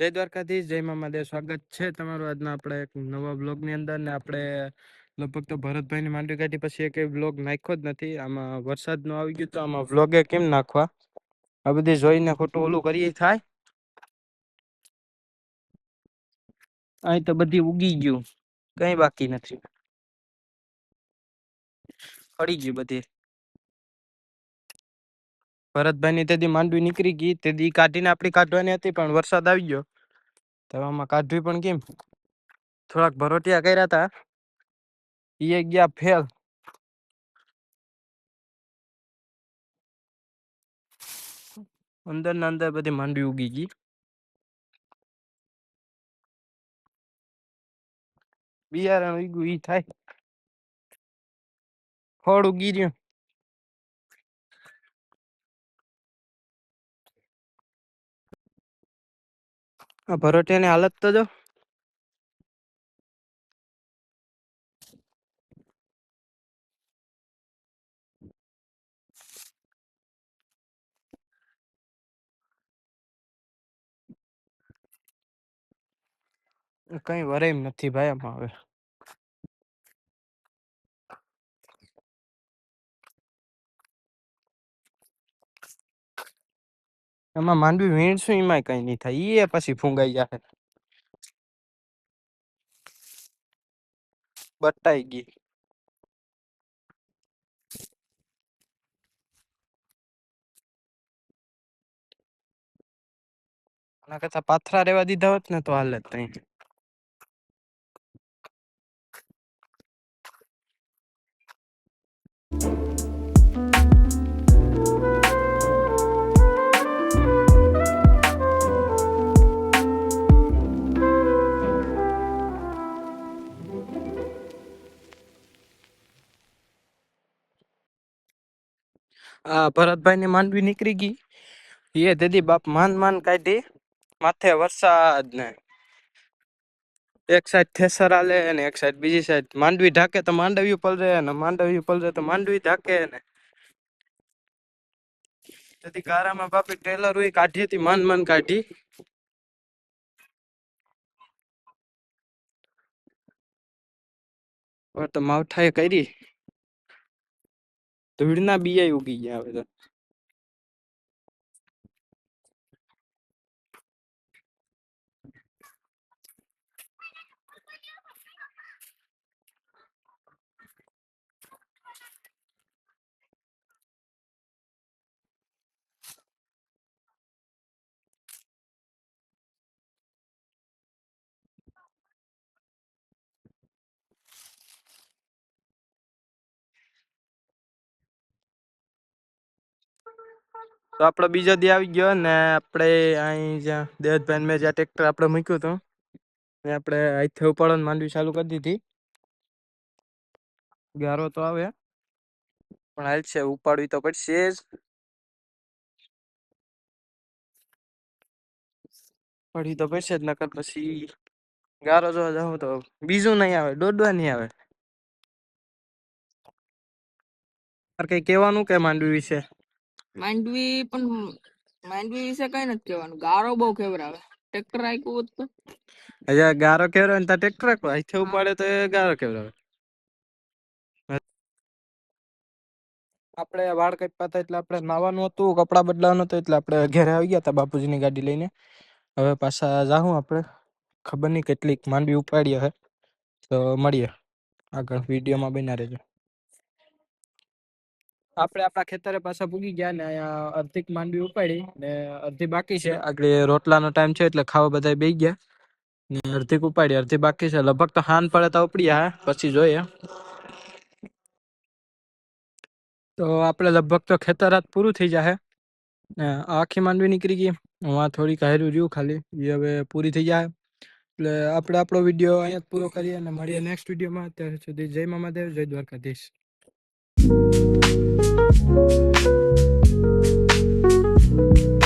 જય દ્વારકાધીશ જય મામાદેવ સ્વાગત છે તમારું આજના આપણે એક નવા ની અંદર ને આપણે લગભગ તો ભરતભાઈ ભરતભાઈની માંડવી કાઢી પછી એક બ્લોગ નાખ્યો જ નથી આમાં વરસાદ નો આવી ગયો તો આમાં વ્લોગે કેમ નાખવા આ બધી જોઈને ખોટું ઓલું કરીએ થાય અહીં તો બધી ઉગી ગયું કઈ બાકી નથી પડી ગયું બધી ભરતભાઈની તેથી માંડવી નીકળી ગઈ તેથી કાઢીને આપણી કાઢવાની હતી પણ વરસાદ આવી ગયો તો આમાં કાઢવી પણ કેમ થોડાક ભરોટિયા કર્યા હતા એ ગયા ફેલ અંદર ના અંદર બધી માંડવી ઉગી ગઈ બિયારણ ઉગ્યું ઈ થાય ફળ ઉગી રહ્યું આ ભરોટિયાની હાલત તો જો કઈ વરે એમ નથી ભાઈ આમાં હવે એમાં માંડવી વીણશું એમાં કઈ નહીં થાય એ પછી ફૂંગાઈ જશે બટાઈ ગઈ આના કરતા પાથરા રેવા દીધા હોત ને તો હાલત ત્યાં भरत भाई ने मानवी निकली गई ये दीदी बाप मान मान का माथे वरसाद ने एक साइड थेसर आले ने एक साइड बीजी साइड मांडवी ढाके तो मांडवी पल रहे ने मांडवी पल रहे तो मांडवी ढाके ने दीदी गारा में बापी ट्रेलर हुई काटी थी मान मान काटी और तो माउठाई करी ધૂળના બિયા ઉગી ગયા હવે તો તો આપણે બીજો દી આવી ગયો ને આપણે અહીં જ્યાં દેવતભાઈ મેં જ્યાં ટ્રેક્ટર આપણે મૂક્યું હતું ને આપણે અહીંથી ઉપાડવાનું માંડવી ચાલુ કરી દીધી ગારો તો આવે પણ હાલ છે ઉપાડવી તો પડશે જ પડી તો પડશે જ નકર પછી ગારો જો જાવ તો બીજું નહીં આવે દોડવા નહીં આવે કઈ કહેવાનું કે માંડવી વિશે માણડી પણ માંડવી વિશે કઈ ન જ કહેવાનું ગારો બહુ ખેવરાવે ટ્રેક્ટર આખ્યું તો અજા ગારો ખેવરો ને ટ્રેક્ટર આ ખે ઉપાડ્યો તો ગારો ખેવરાવે આપણે વાડ કાપ પાતા એટલે આપણે નાવાનું હતું કપડા બદલાવાનું તો એટલે આપણે ઘરે આવી ગયા તા બાપુજીની ગાડી લઈને હવે પાછા જાહું આપણે ખબર નઈ કેટલીક માંડવી ઉપાડ્યા છે તો માડીએ આગળ વિડિયો માં બનારેજો આપડે આપના ખેતરે પાસે પૂગી ગયા ને આ અર્ધિક માંડવી ઉપાડી ને અર્ધી બાકી છે આખડે રોટલાનો ટાઈમ છે એટલે ખાવા બધાય બેઈ ગયા ને અર્ધિક ઉપાડી અર્ધી બાકી છે લગભગ તો આન પડે તો ઉપડીયા પછી જોઈએ તો આપડે લગભગ તો ખેતરાત પૂરો થઈ જશે આખી માંડવી નીકળી ગઈ માં થોડી કહેરુ રયો ખાલી એ હવે પૂરી થઈ જાય એટલે આપડે આપણો વિડિયો અહીંયા પૂરો કરીએ ને મળીએ નેક્સ્ટ વિડિયો માં ત્યાં સુધી જય મહાદેવ જય દ્વારકાધીશ Thank you.